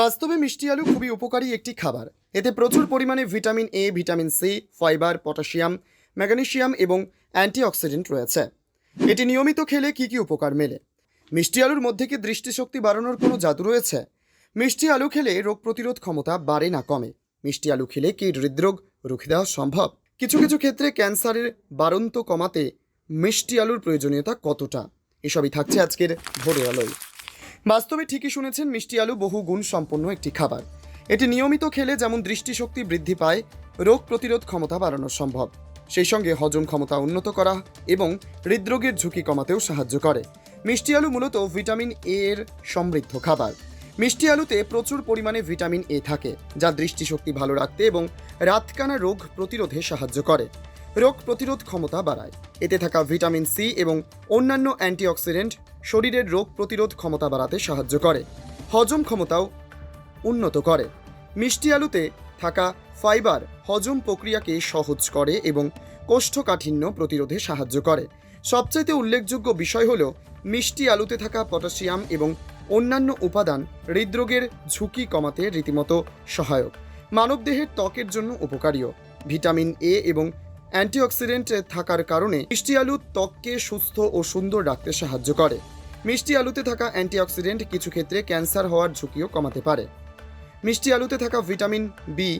বাস্তবে মিষ্টি আলু খুবই উপকারী একটি খাবার। এতে প্রচুর পরিমাণে vitamin A vitamin C fibre, potassium, magnesium এবং অ্যান্টিঅক্সিডেন্ট রয়েছে। এটি নিয়মিত খেলে কি কি উপকার মেলে? মিষ্টি আলুর মধ্যে কি দৃষ্টিশক্তি বাড়ানোর কোনো জাদু রয়েছে? মিষ্টি আলু খেলে রোগ প্রতিরোধ ক্ষমতা বাড়ে না কমে। মিষ্টি আলু খেলে কি হৃদরোগ রুখে দেওয়া সম্ভব? কিছু কিছু ক্ষেত্রে ক্যান্সারের বারন্ত কমাতে মিষ্টি আলুর প্রয়োজনীয়তা কতটা? এসবই থাকছে আজকের ভোরের আলোয়। বাস্তবে ঠিকই শুনেছেন মিষ্টি আলু বহু গুণ সম্পন্ন একটি খাবার। এটি নিয়মিত খেলে যেমন দৃষ্টিশক্তি বৃদ্ধি পায়, রোগ প্রতিরোধ ক্ষমতা বাড়ানো সম্ভব। সেই সঙ্গে হজম ক্ষমতা উন্নত করা এবং হৃদরোগের ঝুঁকি কমাতেও সাহায্য করে। মিষ্টি আলু মূলত ভিটামিন এ এর সমৃদ্ধ খাবার। মিষ্টি আলুতে প্রচুর পরিমাণে ভিটামিন এ থাকে, যা দৃষ্টিশক্তি ভালো রাখতে এবং রাতকানা রোগ প্রতিরোধে সাহায্য করে। রোগ প্রতিরোধ ক্ষমতা বাড়ায়। এতে থাকা ভিটামিন সি এবং অন্যান্য অ্যান্টিঅক্সিডেন্ট শরীরের রোগ প্রতিরোধ ক্ষমতা বাড়াতে সাহায্য করে। হজম ক্ষমতাও উন্নত করে। মিষ্টি আলুতে থাকা ফাইবার হজম প্রক্রিয়াকে সহজ করে এবং কোষ্ঠকাঠিন্য প্রতিরোধে সাহায্য করে। সবচাইতে উল্লেখযোগ্য বিষয় হল, মিষ্টি আলুতে থাকা পটাশিয়াম এবং অন্যান্য উপাদান হৃদরোগের ঝুঁকি কমাতে রীতিমতো সহায়ক। মানবদেহের ত্বকের জন্য উপকারীও ভিটামিন এ এবং অ্যান্টিঅক্সিডেন্ট থাকার কারণে মিষ্টি আলু ত্বককে সুস্থ ও সুন্দর রাখতে সাহায্য করে। মিষ্টি আলুতে থাকা অ্যান্টিঅক্সিডেন্ট কিছু ক্ষেত্রে ক্যান্সার হওয়ার ঝুঁকিও কমাতে পারে। মিষ্টি আলুতে থাকা ভিটামিন বি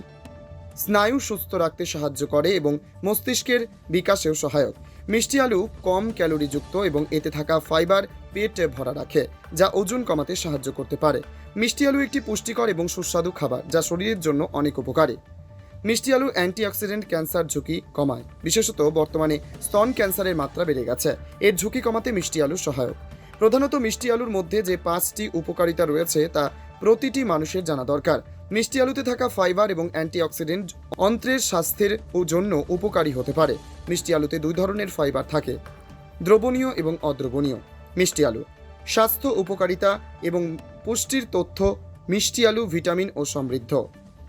স্নায়ু সুস্থ রাখতে সাহায্য করে এবং মস্তিষ্কের বিকাশেও সহায়ক। মিষ্টি আলু কম ক্যালোরিযুক্ত এবং এতে থাকা ফাইবার পেট ভরা রাখে, যা ওজন কমাতে সাহায্য করতে পারে। মিষ্টি আলু একটি পুষ্টিকর এবং সুস্বাদু খাবার, যা শরীরের জন্য অনেক উপকারী। মিষ্টি আলু অ্যান্টিঅক্সিডেন্ট ক্যান্সার ঝুঁকি কমায়, বিশেষত বর্তমানে স্তন ক্যান্সারের মাত্রা বেড়ে গেছে। এর ঝুঁকি কমাতে মিষ্টি আলু সহায়ক। প্রধানত মিষ্টি আলুর মধ্যে যে পাঁচটি উপকারিতা রয়েছে তা প্রতিটি মানুষের জানা দরকার। মিষ্টি আলুতে থাকা ফাইবার এবং অ্যান্টিঅক্সিডেন্ট অন্ত্রের স্বাস্থ্যের জন্য উপকারী হতে পারে। মিষ্টি আলুতে দুই ধরনের ফাইবার থাকে, দ্রবণীয় এবং অদ্রবণীয়। মিষ্টি আলু, স্বাস্থ্য উপকারিতা এবং পুষ্টির তথ্য, মিষ্টি আলু ভিটামিন ও সমৃদ্ধ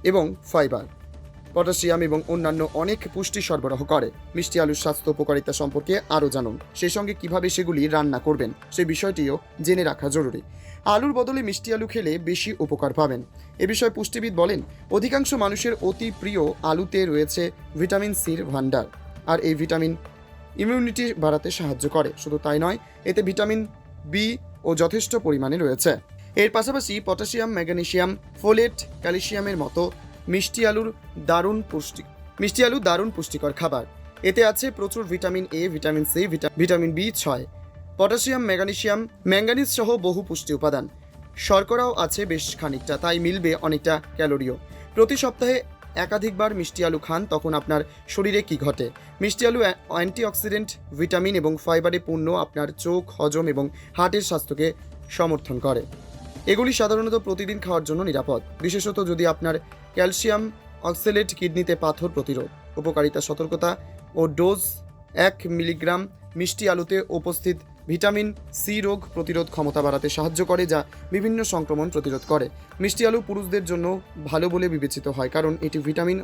এবং ফাইবার। পটাশিয়াম এবং অন্যান্য অনেক পুষ্টি সরবরাহ করে। মিষ্টি আলুর স্বাস্থ্য উপকারিতা সম্পর্কে আরও জানুন। সেই সঙ্গে কীভাবে সেগুলি রান্না করবেন, সে বিষয়টিও জেনে রাখা জরুরি। আলুর বদলে মিষ্টি আলু খেলে বেশি উপকার পাবেন। এ বিষয়ে পুষ্টিবিদ বলেন, অধিকাংশ মানুষের অতি প্রিয় আলুতে রয়েছে ভিটামিন সির ভাণ্ডার, আর এই ভিটামিন ইমিউনিটি বাড়াতে সাহায্য করে। শুধু তাই নয়, এতে ভিটামিন বি ও যথেষ্ট পরিমাণে রয়েছে। এর পাশাপাশি পটাশিয়াম ম্যাগনেসিয়াম ফোলেট, ক্যালসিয়ামের মতো মিষ্টি আলুর দারুণ পুষ্টি, মিষ্টি আলু দারুণ পুষ্টিকর খাবার। এতে আছে প্রচুর vitamin A vitamin C vita- vitamin B ছয় পটাশিয়াম ম্যাগনেসিয়াম ম্যাঙ্গানিজ সহ বহু পুষ্টি উপাদান। শর্করাও আছে বেশ খানিকটা, তাই মিলবে অনেকটা ক্যালোরিও। প্রতি সপ্তাহে একাধিকবার মিষ্টি আলু খান, তখন আপনার শরীরে কি ঘটে? মিষ্টি আলু অ্যা- অ্যান্টিঅক্সিডেন্ট, ভিটামিন এবং ফাইবারে পূর্ণ আপনার চোখ, হজম এবং হার্টের স্বাস্থ্যকে সমর্থন করে। এগুলি সাধারণত প্রতিদিন খাওয়ার জন্য নিরাপদ। বিশেষত যদি আপনার ক্যালসিয়াম অক্সেলেট কিডনিতে পাথর প্রতিরোধ, উপকারিতা, সতর্কতা ও ডোজ এক মিলিগ্রাম মিষ্টি আলুতে উপস্থিত ভিটামিন সি রোগ প্রতিরোধ ক্ষমতা বাড়াতে সাহায্য করে যা বিভিন্ন সংক্রমণ প্রতিরোধ করে। মিষ্টি আলু পুরুষদের জন্য ভালো বলে বিবেচিত হয় কারণ এটি ভিটামিন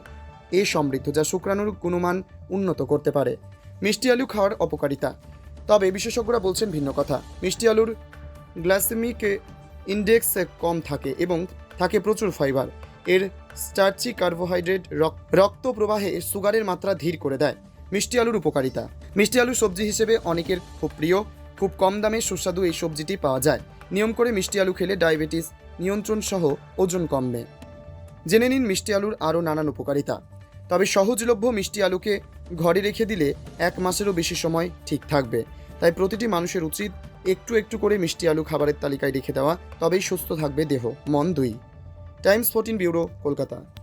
এ সমৃদ্ধ যা শুক্রাণুর গুণমান উন্নত করতে পারে। মিষ্টি আলু খাওয়ার অপকারিতা। তবে বিশেষজ্ঞরা বলছেন ভিন্ন কথা। মিষ্টি আলুর গ্লাসেমিক ইন্ডেক্স কম থাকে এবং থাকে প্রচুর ফাইবার। এর স্টার্চি কার্বোহাইড্রেট রক- রক্ত প্রবাহে সুগারের মাত্রা ধীর করে দেয়। মিষ্টি আলুর উপকারিতা। মিষ্টি আলু সবজি হিসেবে অনেকের খুব প্রিয়। খুব কম দামে সুস্বাদু এই সবজিটি পাওয়া যায়। নিয়ম করে মিষ্টি আলু খেলে ডায়াবেটিস নিয়ন্ত্রণ সহ ওজন কমবে। জেনে নিন মিষ্টি আলুর আরও নানান উপকারিতা। তবে সহজলভ্য মিষ্টি আলুকে ঘরে রেখে দিলে এক মাসেরও বেশি সময় ঠিক থাকবে। তাই প্রতিটি মানুষের উচিত একটু একটু করে মিষ্টি আলু খাবারের তালিকায় রেখে দেওয়া। তবেই সুস্থ থাকবে দেহ, মন দুই। Times fourteen bureau Kolkata.